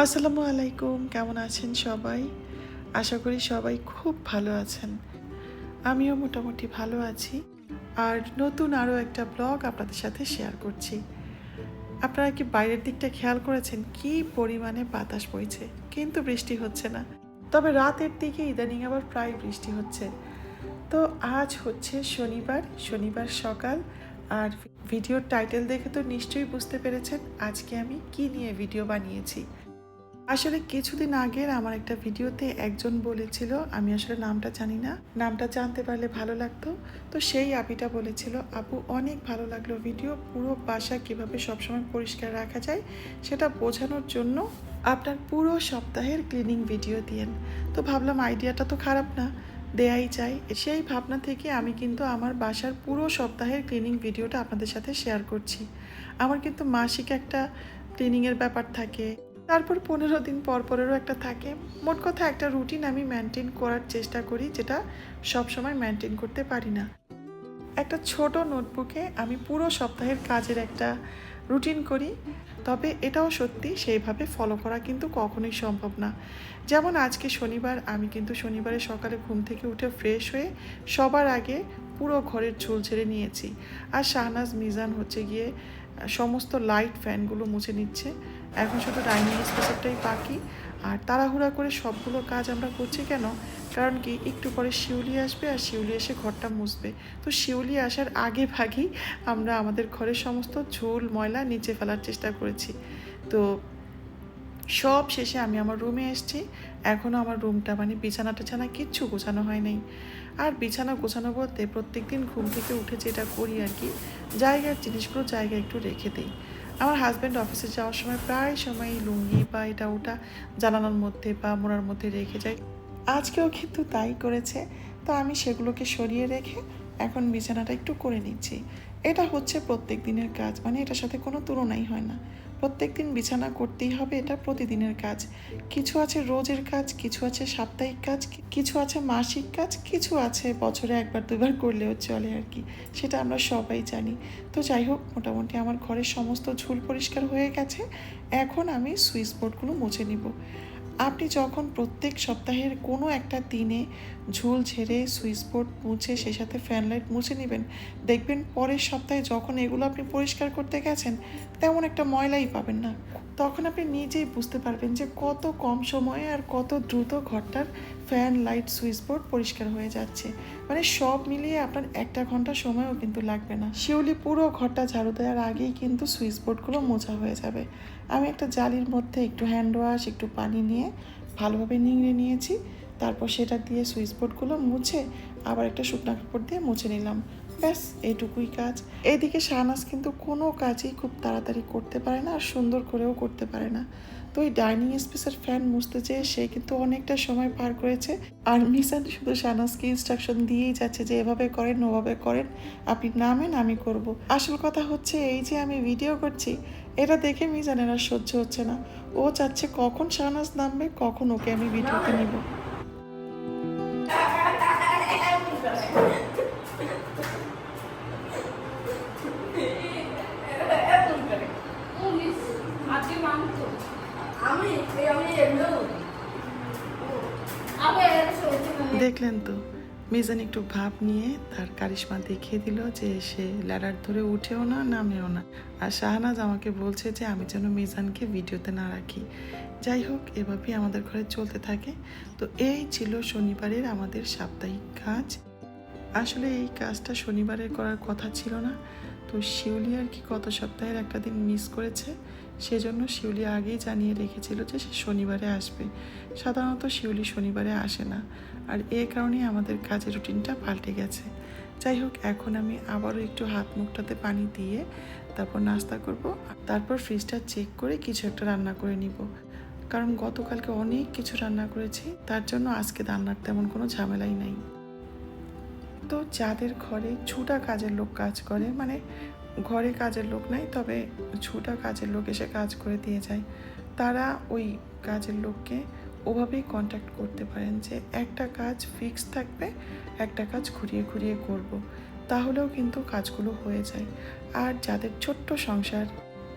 আসসালামু আলাইকুম, কেমন আছেন সবাই? আশা করি সবাই খুব ভালো আছেন। আমিও মোটামুটি ভালো আছি। আর নতুন আরও একটা ব্লগ আপনাদের সাথে শেয়ার করছি। আপনারা কি বাইরের দিকটা খেয়াল করেছেন? কি পরিমাণে বাতাস বইছে? কিন্তু বৃষ্টি হচ্ছে না। তবে রাতের দিকে ইদানিং আবার প্রায় বৃষ্টি হচ্ছে। তো আজ হচ্ছে শনিবার শনিবার সকাল। আর ভিডিওর টাইটেল দেখে তো নিশ্চয়ই বুঝতে পেরেছেন আজকে আমি কি নিয়ে ভিডিও বানিয়েছি। আসলে কিছুদিন আগের আমার একটা ভিডিওতে একজন বলেছিল, আমি আসলে নামটা জানি না। নামটা জানতে পারলে ভালো লাগতো। তো সেই আপিটা বলেছিল, আপু, অনেক ভালো লাগল ভিডিও। পুরো বাসা কীভাবে সবসময় পরিষ্কার রাখা যায় সেটা বোঝানোর জন্য আপনার পুরো সপ্তাহের ক্লিনিং ভিডিও দিয়েন। তো ভাবলাম আইডিয়াটা তো খারাপ না, দেয়াই চাই সেই ভাবনা থেকে আমি কিন্তু আমার বাসার পুরো সপ্তাহের ক্লিনিং ভিডিওটা আপনাদের সাথে শেয়ার করছি। আমার কিন্তু মাসিক একটা ক্লিনিংয়ের ব্যাপার থাকে। তারপর পনেরো দিন পর পরেরও একটা থাকে। মোট কথা একটা রুটিন আমি মেনটেন করার চেষ্টা করি যেটা সব সময় মেনটেন করতে পারি না। একটা ছোট নোটবুকে আমি পুরো সপ্তাহের কাজের একটা রুটিন করি, তবে এটাও সত্যি সেইভাবে ফলো করা কিন্তু কখনোই সম্ভব না। যেমন আজকে শনিবার, আমি কিন্তু শনিবারে সকালে ঘুম থেকে উঠে ফ্রেশ হয়ে সবার আগে পুরো ঘরের ঝোল ছেড়ে নিয়েছি। আর শাহনাজ মিজান হচ্ছে গিয়ে সমস্ত লাইট ফ্যানগুলো মুছে নিচ্ছে। এখন শুধু ডাইনিং স্পেসেরটাই বাকি। আর তাড়াহুড়া করে সবগুলো কাজ আমরা করছি কেন? কারণ কি, একটু পরে শিউলি আসবে আর শিউলি এসে ঘরটা মুছবে। তো শিউলি আসার আগে ভাগেই আমরা আমাদের ঘরের সমস্ত ঝোল, ময়লা নিচে ফেলার চেষ্টা করেছি। তো সব শেষে আমি আমার রুমে এসেছি। এখনও আমার রুমটা মানে বিছানা টিছানা কিচ্ছু গোছানো হয় নাই। আর বিছানা গোছানো বলতে প্রত্যেক দিন ঘুম থেকে উঠে যেটা করি আর কি, জায়গার জিনিসগুলো জায়গায় একটু রেখে দিই। আমার হাজব্যান্ড অফিসে যাওয়ার সময় প্রায় সময় লুঙ্গি বা এটা ওটা জানালার মধ্যে বা মোড়ার মধ্যে রেখে যায়। আজকেও কিন্তু তাই করেছে। তো আমি সেগুলোকে সরিয়ে রেখে এখন বিছানাটা একটু করে নিচ্ছি। এটা হচ্ছে প্রত্যেক দিনের কাজ মানে এটার সাথে কোনো তুলনাই হয় না। প্রত্যেক দিন বিছানা করতেই হবে, এটা প্রতিদিনের কাজ। কিছু আছে রোজের কাজ, কিছু আছে সাপ্তাহিক কাজ কিছু আছে মাসিক কাজ, কিছু আছে বছরে একবার, দুবার করলেও চলে আর কি। সেটা আমরা সবাই জানি। তো যাই হোক, মোটামুটি আমার ঘরের সমস্ত ঝুল পরিষ্কার হয়ে গেছে। এখন আমি সুইচ বোর্ডগুলো মুছে নিব। আপনি যখন প্রত্যেক সপ্তাহের কোনো একটা দিনে ঝুল ঝেড়ে সুইচবোর্ড মুছে সে সাথে ফ্যান লাইট মুছে নেবেন, দেখবেন পরের সপ্তাহে যখন এগুলো আপনি পরিষ্কার করতে গেছেন, তেমন একটা ময়লাই পাবেন না। তখন আপনি নিজেই বুঝতে পারবেন যে কত কম সময়ে আর কত দ্রুত ঘরটার ফ্যান লাইট সুইচ বোর্ড পরিষ্কার হয়ে যাচ্ছে। মানে সব মিলিয়ে আপনার একটা ঘণ্টা সময়ও কিন্তু লাগবে না। শিউলি পুরো ঘরটা ঝাড়ু দেওয়ার আগেই কিন্তু সুইচ বোর্ডগুলো মোছা হয়ে যাবে। আমি একটা জালির মধ্যে একটু হ্যান্ড ওয়াশ একটু পানি নিয়ে ভালোভাবে নিংড়ে নিয়েছি। তারপর সেটা দিয়ে সুইচ বোর্ডগুলো মুছে আবার একটা শুকনা কাপড় দিয়ে মুছে নিলাম। ব্যাস, এইটুকুই কাজ। এদিকে শাহনাজ কিন্তু কোনো কাজই খুব তাড়াতাড়ি করতে পারে না আর সুন্দর করেও করতে পারে না। তো ওই ডাইনিং স্পেসের ফ্যান মুছতে চেয়ে সে কিন্তু অনেকটা সময় পার করেছে আর মিসান শুধু শাহনাজকে ইনস্ট্রাকশন দিয়েই যাচ্ছে যে এভাবে করেন, ওভাবে করেন, আপনি নামেন, আমি করব। আসল কথা হচ্ছে এই যে আমি ভিডিও করছি, এটা দেখে মিজানের আর সহ্য হচ্ছে না। ও চাচ্ছে কখন শাহনাজ নামবে, কখন ওকে আমি ভিডিওতে নিব। মিজান একটু ভাব নিয়ে তার কারিশমা দেখিয়ে দিল যে সে ল্যাডার ধরে উঠেও না, নামেও না। আর শাহনাজ আমাকে বলছে যে আমি যেন মিজানকে ভিডিওতে না রাখি। যাই হোক, এভাবেই আমাদের ঘরে চলতে থাকে। তো এই ছিল শনিবারের আমাদের সাপ্তাহিক কাজ। আসলে এই কাজটা শনিবারের করার কথা ছিল না। তো শিউলি আর কি গত সপ্তাহের একটা দিন মিস করেছে। সেজন্য শিউলি আগেই জানিয়ে রেখেছিল যে সে শনিবারে আসবে। সাধারণত শিউলি শনিবারে আসে না। আর এ কারণেই আমাদের কাজের রুটিনটা পাল্টে গেছে। যাই হোক, এখন আমি আবারও একটু হাত মুখটাতে পানি দিয়ে তারপর নাস্তা করব। তারপর ফ্রিজটা চেক করে কিছু একটা রান্না করে নিব। কারণ গতকালকে অনেক কিছু রান্না করেছি, তার জন্য আজকে রান্নার তেমন কোনো ঝামেলাই নাই। তো যাদের ঘরে ছুটা কাজের লোক কাজ করে মানে ঘরে কাজের লোক নাই, তবে ছুটা কাজের লোক এসে কাজ করে দিয়ে যায়। তারা ওই কাজের লোককে ওভাবেই কন্ট্যাক্ট করতে পারেন যে, একটা কাজ ফিক্স থাকবে, একটা কাজ ঘুরিয়ে ঘুরিয়ে করব। তাহলেও কিন্তু কাজগুলো হয়ে যায়। আর যাদের ছোট্ট সংসার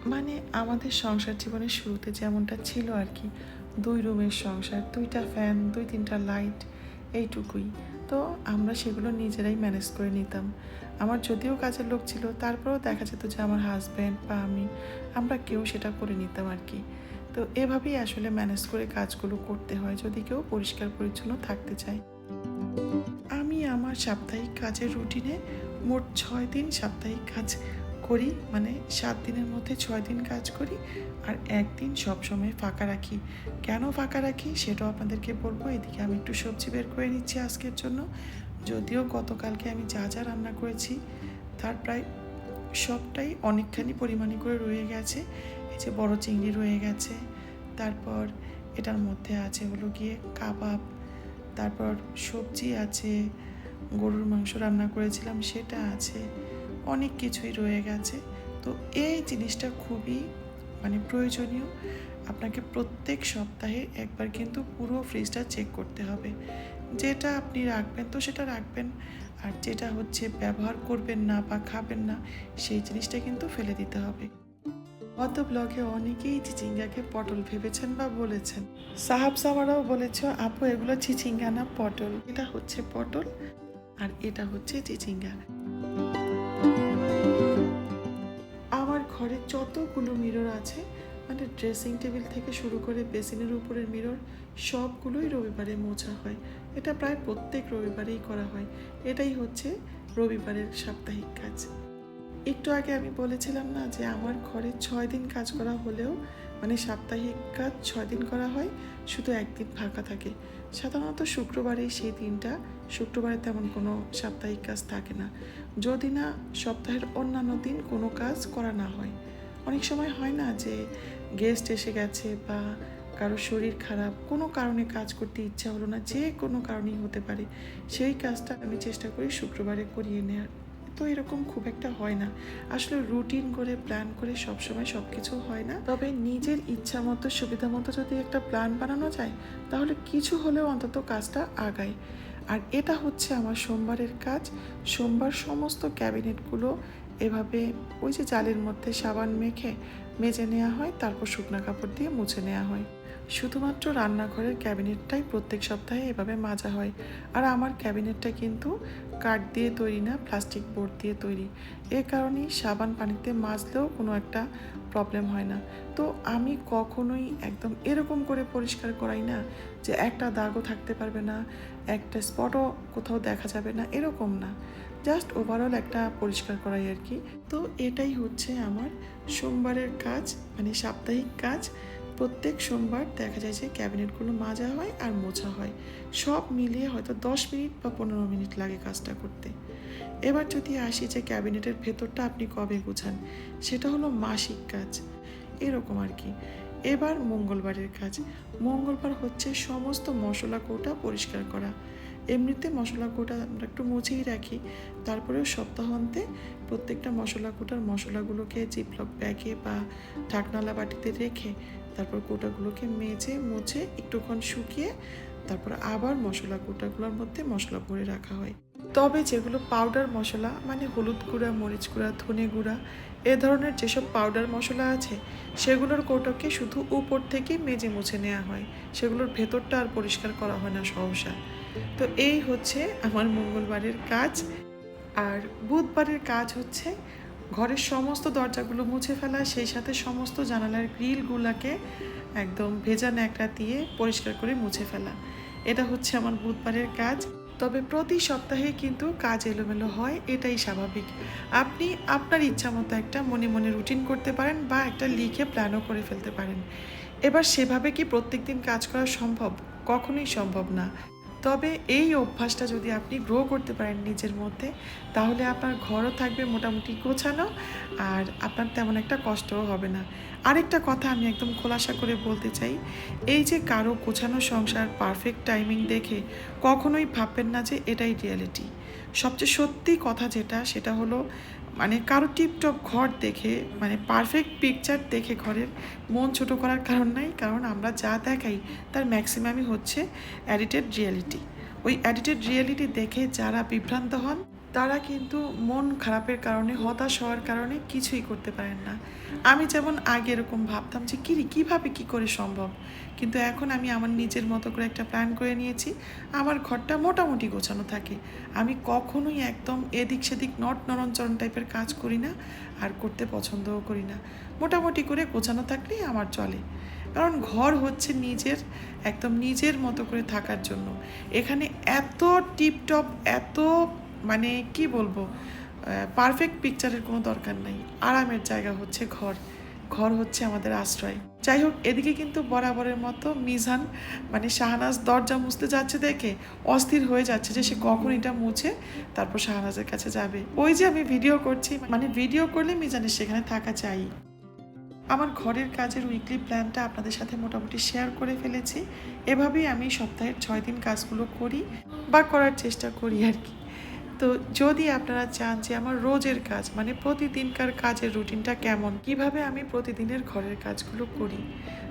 মানে আমাদের সংসার জীবনের শুরুতে যেমনটা ছিল আর কি, দুই রুমের সংসার, দুইটা ফ্যান দুই তিনটা লাইট এইটুকুই। তো আমরা সেগুলো নিজেরাই ম্যানেজ করে নিতাম। আমার যদিও কাজের লোক ছিল, তারপরেও দেখা যেত যে আমার হাজব্যান্ড বা আমি, আমরা কেউ সেটা করে নিতাম আর কি। তো এভাবেই আসলে ম্যানেজ করে কাজগুলো করতে হয়, যদি কেউ পরিষ্কার পরিচ্ছন্ন থাকতে চায়। আমি আমার সাপ্তাহিক কাজের রুটিনে মোট ছয় দিন সাপ্তাহিক কাজ করি মানে সাত দিনের মধ্যে ছয় দিন কাজ করি আর একদিন সবসময় ফাঁকা রাখি। কেন ফাঁকা রাখি সেটাও আপনাদেরকে বলব, এদিকে আমি একটু সবজি বের করে নিচ্ছি আজকের জন্য। যদিও গতকালকে আমি যা যা রান্না করেছি তার প্রায় সবটাই অনেকখানি পরিমাণে করে রয়ে গেছে। এই যে বড় চিংড়ি রয়ে গেছে, তারপর এটার মধ্যে আছে হলো গিয়ে কাবাব, তারপর সবজি আছে, গরুর মাংস রান্না করেছিলাম সেটা আছে অনেক কিছুই রয়ে গেছে। তো এই জিনিসটা খুবই মানে প্রয়োজনীয়। আপনাকে প্রত্যেক সপ্তাহে একবার কিন্তু পুরো ফ্রিজটা চেক করতে হবে। যেটা আপনি রাখবেন তো সেটা রাখবেন। আর যেটা হচ্ছে ব্যবহার করবেন না বা খাবেন না, সেই জিনিসটা কিন্তু ফেলে দিতে হবে। গত ব্লগে অনেকেই চিচিঙ্গাকে পটল ভেবেছেন বা বলেছেন। সাহাব সামারাও বলেছ, আপু, এগুলো চিচিঙ্গা না পটল? এটা হচ্ছে পটল আর এটা হচ্ছে চিচিঙ্গা। আমার ঘরে যতগুলো মিরর আছে মানে ড্রেসিং টেবিল থেকে শুরু করে বেসিনের উপরের মিরর সবগুলোই রবিবারে মোছা হয়। এটা প্রায় প্রত্যেক রবিবারেই করা হয়। এটাই হচ্ছে রবিবারের সাপ্তাহিক কাজ। একটু আগে আমি বলেছিলাম না যে আমার ঘরে ছয় দিন কাজ করা হলেও মানে সাপ্তাহিক কাজ ছয় দিন করা হয়, শুধু একদিন ফাঁকা থাকে। সাধারণত শুক্রবারেই সেই দিনটা, শুক্রবারে তেমন কোনো সাপ্তাহিক কাজ থাকে না। যদি না, সপ্তাহের অন্যান্য দিন কোনো কাজ করা না হয়। অনেক সময় হয় না যে গেস্ট এসে গেছে বা কারও শরীর খারাপ, কোনো কারণে কাজ করতে ইচ্ছা হলো না, যে কোনো কারণেই হতে পারে, সেই কাজটা আমি চেষ্টা করি শুক্রবারে করিয়ে নেওয়ার তো এরকম খুব একটা হয় না। আসলে রুটিন করে প্ল্যান করে সবসময় সব কিছু হয় না। তবে নিজের ইচ্ছা মতো, সুবিধা মতো যদি একটা প্ল্যান বানানো যায়, তাহলে কিছু হলেও অন্তত কাজটা আগায়। আর এটা হচ্ছে আমার সোমবারের কাজ। সোমবার সমস্ত ক্যাবিনেটগুলো এভাবে ওই যে জালের মধ্যে সাবান মেখে, মেজে নেওয়া হয়, তারপর শুকনো কাপড় দিয়ে মুছে নেওয়া হয়। শুধুমাত্র রান্নাঘরের ক্যাবিনেটটাই প্রত্যেক সপ্তাহে এভাবে মাজা হয়। আর আমার ক্যাবিনেটটা কিন্তু কাঠ দিয়ে তৈরি না, প্লাস্টিক বোর্ড দিয়ে তৈরি। এ কারণেই সাবান পানিতে মাজলেও কোনো একটা প্রবলেম হয় না। তো আমি কখনোই একদম এরকম করে পরিষ্কার করাই না যে একটা দাগও থাকতে পারবে না, একটা স্পটও কোথাও দেখা যাবে না, এরকম না। জাস্ট ওভারঅল একটা পরিষ্কার করাই আর কি। তো এটাই হচ্ছে আমার সোমবারের কাজ মানে সাপ্তাহিক কাজ। প্রত্যেক সোমবার দেখা যায় যে ক্যাবিনেটগুলো মাজা হয় আর মোছা হয়। সব মিলিয়ে হয়তো দশ মিনিট বা পনেরো মিনিট লাগে কাজটা করতে। এবার যদি আসি যে ক্যাবিনেটের ভেতরটা আপনি কবে গোছান, সেটা হলো মাসিক কাজ। এরকম আর কি। এবার মঙ্গলবারের কাজ। মঙ্গলবার হচ্ছে সমস্ত মশলা কৌটা পরিষ্কার করা। এমনিতে মশলা কোটা আমরা একটু মুছেই রাখি। তারপরেও সপ্তাহান্তে প্রত্যেকটা মশলা কোটার মশলাগুলোকে জিপলক ব্যাগে বা ঢাকনালা বাটিতে রেখে তারপর কোটাগুলোকে মেজে, মুছে, একটুক্ষণ শুকিয়ে তারপর আবার মশলা কোটাগুলোর মধ্যে মশলা ভরে রাখা হয়। তবে যেগুলো পাউডার মশলা মানে হলুদ গুঁড়া, মরিচ গুঁড়া, ধনে গুঁড়া, এ ধরনের যেসব পাউডার মশলা আছে, সেগুলোর কৌটোকে শুধু উপর থেকে মেজে মুছে নেওয়া হয়। সেগুলোর ভেতরটা আর পরিষ্কার করা হয় না সহসা। তো এই হচ্ছে আমার মঙ্গলবারের কাজ। আর বুধবারের কাজ হচ্ছে ঘরের সমস্ত দরজাগুলো মুছে ফেলা সেই সাথে সমস্ত জানালার গ্রিলগুলোকে একদম ভেজা ন্যাকড়া দিয়ে পরিষ্কার করে মুছে ফেলা। এটা হচ্ছে আমার বুধবারের কাজ। তবে প্রতি সপ্তাহে কিন্তু কাজ এলোমেলো হয়, এটাই স্বাভাবিক। আপনি আপনার ইচ্ছা মতো একটা মনে মনে রুটিন করতে পারেন বা একটা লিখে প্ল্যানও করে ফেলতে পারেন। এবার সেভাবে কি প্রত্যেকদিন কাজ করা সম্ভব? কখনোই সম্ভব না। তবে এই অভ্যাসটা যদি আপনি গ্রো করতে পারেন নিজের মধ্যে, তাহলে আপনার ঘরও থাকবে মোটামুটি গোছানো আর আপনার তেমন একটা কষ্টও হবে না। আরেকটা কথা আমি একদম খোলাসা করে বলতে চাই, এই যে কারও গোছানো সংসার পারফেক্ট টাইমিং দেখে কখনোই ভাববেন না যে এটাই রিয়ালিটি সবচেয়ে সত্যি কথা যেটা, সেটা হলো মানে কারও টিপটপ ঘর দেখে মানে পারফেক্ট পিকচার দেখে ঘরের মন ছোট করার কারণ নাই, কারণ আমরা যা দেখাই তার ম্যাক্সিমামই হচ্ছে অ্যাডিটেড রিয়েলিটি ওই অ্যাডিটেড রিয়েলিটি দেখে যারা বিভ্রান্ত হন তারা কিন্তু মন খারাপের কারণে, হতাশ হওয়ার কারণে কিছুই করতে পারেন না। আমি যেমন আগে এরকম ভাবতাম যে কী কীভাবে কী করে সম্ভব? কিন্তু এখন আমি আমার নিজের মতো করে একটা প্ল্যান করে নিয়েছি। আমার ঘরটা মোটামুটি গোছানো থাকে। আমি কখনোই একদম এদিক সেদিক নট নরঞ্চরণ টাইপের কাজ করি না আর করতে পছন্দও করি না। মোটামুটি করে গোছানো থাকলেই আমার চলে। কারণ ঘর হচ্ছে নিজের, একদম নিজের মতো করে থাকার জন্য। এখানে এত টিপটপ, এত মানে কি বলব পারফেক্ট পিকচারের কোনো দরকার নাই। আরামের জায়গা হচ্ছে ঘর। ঘর হচ্ছে আমাদের আশ্রয়। যাই হোক, এদিকে কিন্তু বরাবরের মতো মিজান মানে শাহনাজ দরজা মুছতে যাচ্ছে দেখে, অস্থির হয়ে যাচ্ছে যে সে কখন এটা মুছে, তারপর শাহনাজের কাছে যাবে। ওই যে আমি ভিডিও করছি মানে ভিডিও করলে মিজানের সেখানে থাকা চাই। আমার ঘরের কাজের উইকলি প্ল্যানটা আপনাদের সাথে মোটামুটি শেয়ার করে ফেলেছি। এভাবেই আমি সপ্তাহের ছয় দিন কাজগুলো করি বা করার চেষ্টা করি আর কি। তো যদি আপনারা চান যে আমার রোজের কাজ মানে প্রতিদিনকার কাজের রুটিনটা কেমন, কীভাবে আমি প্রতিদিনের ঘরের কাজগুলো করি,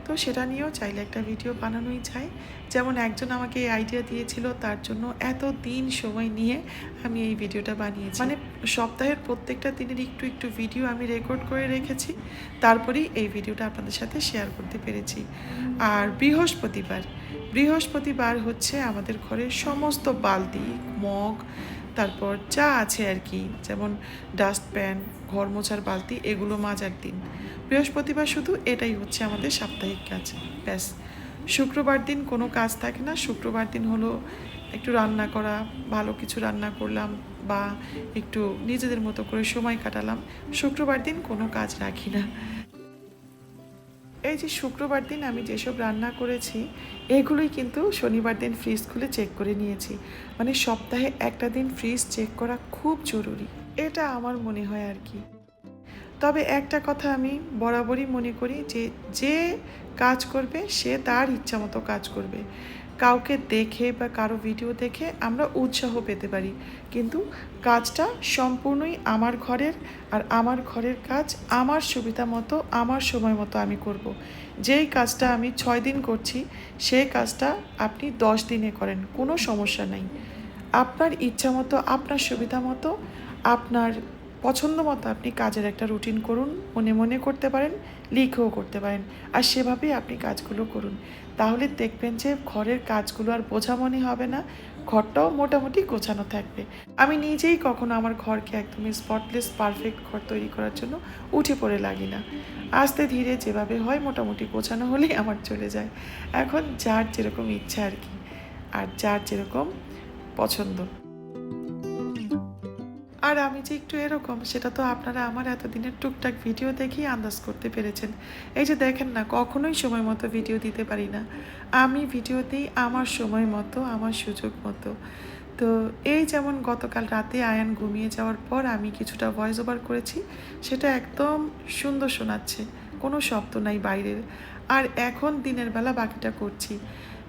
তো সেটা নিয়েও চাইলে একটা ভিডিও বানানোই চাই যেমন একজন আমাকে এই আইডিয়া দিয়েছিল, তার জন্য এত দিন সময় নিয়ে আমি এই ভিডিওটা বানিয়েছি। মানে সপ্তাহের প্রত্যেকটা দিনের একটু একটু ভিডিও আমি রেকর্ড করে রেখেছি, তারপরেই এই ভিডিওটা আপনাদের সাথে শেয়ার করতে পেরেছি। আর বৃহস্পতিবার বৃহস্পতিবার হচ্ছে আমাদের ঘরের সমস্ত বালতি, মগ তারপর যা আছে আর কি, যেমন ডাস্টপ্যান ঘর মোছার বালতি, এগুলো মাজার দিন বৃহস্পতিবার শুধু এটাই হচ্ছে আমাদের সাপ্তাহিক কাজ, ব্যাস। শুক্রবার দিন কোনো কাজ থাকে না, শুক্রবার দিন হলো একটু রান্না করা, ভালো কিছু রান্না করলাম বা একটু নিজেদের মতো করে সময় কাটালাম, শুক্রবার দিন কোনো কাজ রাখি না। এই যে শুক্রবার দিন আমি যেসব রান্না করেছি, এগুলোই কিন্তু শনিবার দিন ফ্রিজ খুলে চেক করে নিয়েছি। মানে সপ্তাহে একটা দিন ফ্রিজ চেক করা খুব জরুরি। এটা আমার মনে হয় আর কি। তবে একটা কথা আমি বরাবরই মনে করি যে যে কাজ করবে সে তার ইচ্ছা মতো কাজ করবে। কাউকে দেখে বা কারও ভিডিও দেখে আমরা উৎসাহ পেতে পারি কিন্তু কাজটা সম্পূর্ণই আমার ঘরের আর আমার ঘরের কাজ আমার সুবিধা মতো, আমার সময় মতো আমি করব। যেই কাজটা আমি ছয় দিন করছি, সেই কাজটা আপনি দশ দিনে করেন, কোনো সমস্যা নাই আপনার ইচ্ছা মতো, আপনার সুবিধা মতো, আপনার পছন্দ মতো আপনি কাজের একটা রুটিন করুন, মনে মনে করতে পারেন, লিখেও করতে পারেন, আর সেভাবেই আপনি কাজগুলো করুন। তাহলে দেখবেন যে ঘরের কাজগুলো আর বোঝা মনে হবে না, ঘরটাও মোটামুটি গোছানো থাকবে। আমি নিজেই কখনো আমার ঘরকে একদমই স্পটলেস পারফেক্ট ঘর তৈরি করার জন্য উঠে পড়ে লাগি না। আস্তে ধীরে যেভাবে হয় মোটামুটি গোছানো হলেই আমার চলে যায়। এখন যার যেরকম ইচ্ছা আর কি, আর যার যেরকম পছন্দ। আর আমি যে একটু এরকম, সেটা তো আপনারা আমার এতদিনের টুকটাক ভিডিও দেখেই আন্দাজ করতে পেরেছেন। এই যে দেখেন না, কখনোই সময় মতো ভিডিও দিতে পারি না। আমি ভিডিও দিই আমার সময় মতো, আমার সুযোগ মতো। তো এই যেমন গতকাল রাতে আয়ান ঘুমিয়ে যাওয়ার পর আমি কিছুটা ভয়েস ওভার করেছি, সেটা একদম সুন্দর শোনাচ্ছে। কোনো শব্দ নাই বাইরের। আর এখন দিনের বেলা বাকিটা করছি,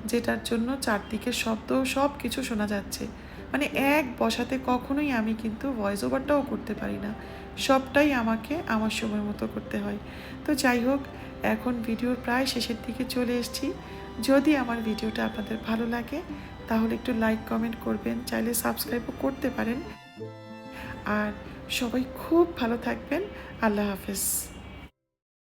যেটার জন্য চারদিকের শব্দ সব কিছু শোনা যাচ্ছে। মানে এক বসাতে কখনোই আমি কিন্তু ভয়েস ওভারটাও করতে পারি না। সবটাই আমাকে আমার সময় মতো করতে হয়। তো যাই হোক, এখন ভিডিওর প্রায় শেষের দিকে চলে এসেছি। যদি আমার ভিডিওটা আপনাদের ভালো লাগে, তাহলে একটু লাইক কমেন্ট করবেন। চাইলে সাবস্ক্রাইবও করতে পারেন। আর সবাই খুব ভালো থাকবেন। আল্লাহ হাফেজ।